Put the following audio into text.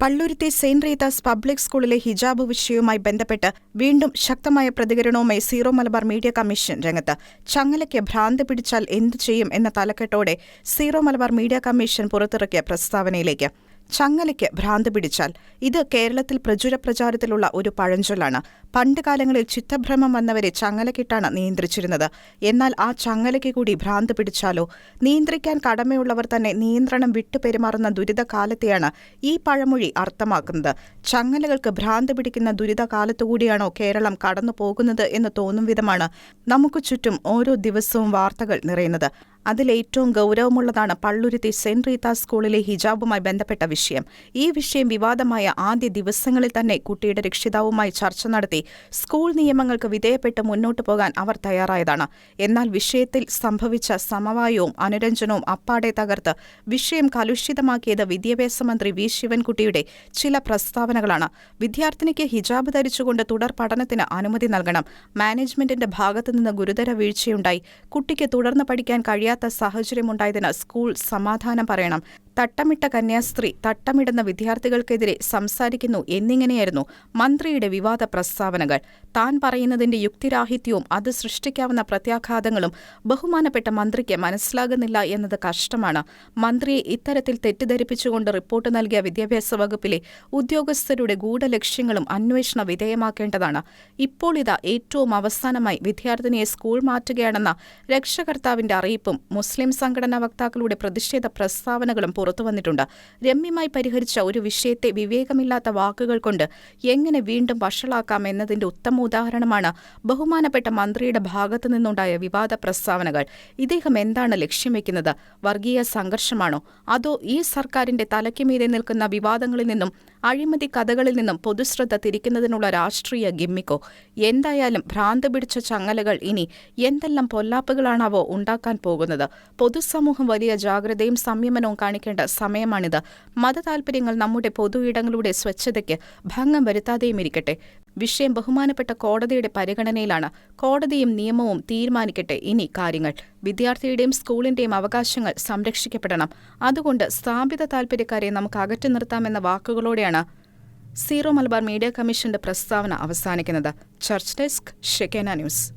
Palluruthy Saint Rita's public സ്കൂളിലെ ഹിജാബ് വിഷയവുമായി ബന്ധപ്പെട്ട് വീണ്ടും ശക്തമായ പ്രതികരണവുമായി സീറോ മലബാർ മീഡിയ കമ്മീഷൻ രംഗത്ത്. ചങ്ങലയ്ക്ക് ഭ്രാന്ത് പിടിച്ചാൽ എന്തു ചെയ്യും എന്ന തലക്കെട്ടോടെ സീറോ മലബാർ മീഡിയ കമ്മീഷൻ പുറത്തിറക്കിയ പ്രസ്താവനയിലേക്ക്. ചങ്ങലയ്ക്ക് ഭ്രാന്ത് പിടിച്ചാൽ. ഇത് കേരളത്തിൽ പ്രചുര പ്രചാരത്തിലുള്ള ഒരു പഴഞ്ചൊല്ലാണ്. പണ്ടുകാലങ്ങളിൽ ചിത്തഭ്രമം വന്നവരെ ചങ്ങലക്കിട്ടാണ് നിയന്ത്രിച്ചിരുന്നത്. എന്നാൽ ആ ചങ്ങലയ്ക്ക് കൂടി ഭ്രാന്ത് പിടിച്ചാലോ? നിയന്ത്രിക്കാൻ കടമയുള്ളവർ തന്നെ നിയന്ത്രണം വിട്ടു പെരുമാറുന്ന ദുരിതകാലത്തെയാണ് ഈ പഴമൊഴി അർത്ഥമാക്കുന്നത്. ചങ്ങലകൾക്ക് ഭ്രാന്ത് പിടിക്കുന്ന ദുരിതകാലത്തുകൂടിയാണോ കേരളം കടന്നു പോകുന്നത് എന്ന് തോന്നും വിധമാണ് നമുക്ക് ചുറ്റും ഓരോ ദിവസവും വാർത്തകൾ നിറയുന്നത്. അതിലേറ്റവും ഗൗരവമുള്ളതാണ് പള്ളുരുത്തി സെന്റ് റീത്ത സ്കൂളിലെ ഹിജാബുമായി ബന്ധപ്പെട്ട വിഷയം. ഈ വിഷയം വിവാദമായ ആദ്യ ദിവസങ്ങളിൽ തന്നെ കുട്ടിയുടെ രക്ഷിതാവുമായി ചർച്ച നടത്തി. സ്കൂൾ നിയമങ്ങൾക്ക് വിധേയപ്പെട്ട് മുന്നോട്ടു പോകാൻ അവർ തയ്യാറായതാണ്. എന്നാൽ വിഷയത്തിൽ സംഭവിച്ച സമവായവും അനുരഞ്ജനവും അപ്പാടെ തകർത്ത് വിഷയം കലുഷിതമാക്കിയത് വിദ്യാഭ്യാസ മന്ത്രി വി. ശിവൻകുട്ടിയുടെ ചില പ്രസ്താവനകളാണ്. വിദ്യാർത്ഥിനിക്ക് ഹിജാബ് ധരിച്ചുകൊണ്ട് തുടർ പഠനത്തിന് അനുമതി നൽകണം. മാനേജ്മെന്റിന്റെ ഭാഗത്തുനിന്ന് ഗുരുതര വീഴ്ചയുണ്ടായി. കുട്ടിക്ക് തുടർന്ന് പഠിക്കാൻ കഴിയാത്ത സാഹചര്യമുണ്ടായതിന് സ്കൂൾ സമാധാനം പറയണം. തട്ടമിട്ട കന്യാസ്ത്രീ തട്ടമിടുന്ന വിദ്യാർത്ഥികൾക്കെതിരെ സംസാരിക്കുന്നു എന്നിങ്ങനെയായിരുന്നു മന്ത്രിയുടെ വിവാദ പ്രസ്താവനകൾ. താൻ പറയുന്നതിന്റെ യുക്തിരാഹിത്യവും അത് സൃഷ്ടിക്കാവുന്ന പ്രത്യാഘാതങ്ങളും ബഹുമാനപ്പെട്ട മന്ത്രിക്ക് മനസ്സിലാകുന്നില്ല എന്നത് കഷ്ടമാണ്. മന്ത്രിയെ ഇത്തരത്തിൽ തെറ്റിദ്ധരിപ്പിച്ചുകൊണ്ട് റിപ്പോർട്ട് നൽകിയ വിദ്യാഭ്യാസ വകുപ്പിലെ ഉദ്യോഗസ്ഥരുടെ ഗൂഢലക്ഷ്യങ്ങളും അന്വേഷണ വിധേയമാക്കേണ്ടതാണ്. ഇപ്പോൾ ഇതാ ഏറ്റവും അവസാനമായി വിദ്യാർത്ഥിനിയെ സ്കൂൾ മാറ്റുകയാണെന്ന രക്ഷകർത്താവിന്റെ അറിയിപ്പും മുസ്ലിം സംഘടനാ വക്താക്കളുടെ പ്രതിഷേധ പ്രസ്താവനകളും പുറത്തുവന്നിട്ടുണ്ട് രമ്യമായി പരിഹരിച്ച ഒരു വിഷയത്തെ വിവേകമില്ലാത്ത വാക്കുകൾ കൊണ്ട് എങ്ങനെ വീണ്ടും വഷളാക്കാം എന്നതിന്റെ ഉത്തമ ഉദാഹരണമാണ് ബഹുമാനപ്പെട്ട മന്ത്രിയുടെ ഭാഗത്തു നിന്നുണ്ടായ വിവാദ പ്രസ്താവനകൾ. ഇദ്ദേഹം എന്താണ് ലക്ഷ്യം വെക്കുന്നത്? വർഗീയ സംഘർഷമാണോ? അതോ ഈ സർക്കാരിന്റെ തലയ്ക്കുമീതെ നിൽക്കുന്ന വിവാദങ്ങളിൽ നിന്നും അഴിമതി കഥകളിൽ നിന്നും പൊതുശ്രദ്ധ തിരിക്കുന്നതിനുള്ള രാഷ്ട്രീയ ഗിമ്മിക്കോ? എന്തായാലും ഭ്രാന്ത് പിടിച്ച ചങ്ങലകൾ ഇനി എന്തെല്ലാം പൊല്ലാപ്പുകളാണാവോ ഉണ്ടാക്കാൻ പോകുന്നത്? പൊതുസമൂഹം വലിയ ജാഗ്രതയും സംയമനവും കാണിക്കേണ്ട സമയമാണിത്. മതതാൽപര്യങ്ങൾ നമ്മുടെ പൊതു ഇടങ്ങളുടെ സ്വച്ഛതയ്ക്ക് ഭംഗം വരുത്താതെയും ഇരിക്കട്ടെ. വിഷയം ബഹുമാനപ്പെട്ട കോടതിയുടെ പരിഗണനയിലാണ്. കോടതിയും നിയമവും തീരുമാനിക്കട്ടെ ഇനി കാര്യങ്ങൾ. വിദ്യാർത്ഥിയുടെയും സ്കൂളിന്റെയും അവകാശങ്ങൾ സംരക്ഷിക്കപ്പെടണം. അതുകൊണ്ട് സ്ഥാപിത താൽപര്യക്കാരെ നമുക്ക് അകറ്റി നിർത്താമെന്ന വാക്കുകളോടെയാണ് സീറോ മലബാർ മീഡിയ കമ്മീഷന്റെ പ്രസ്താവന അവസാനിക്കുന്നത്. Church desk Shekinah news.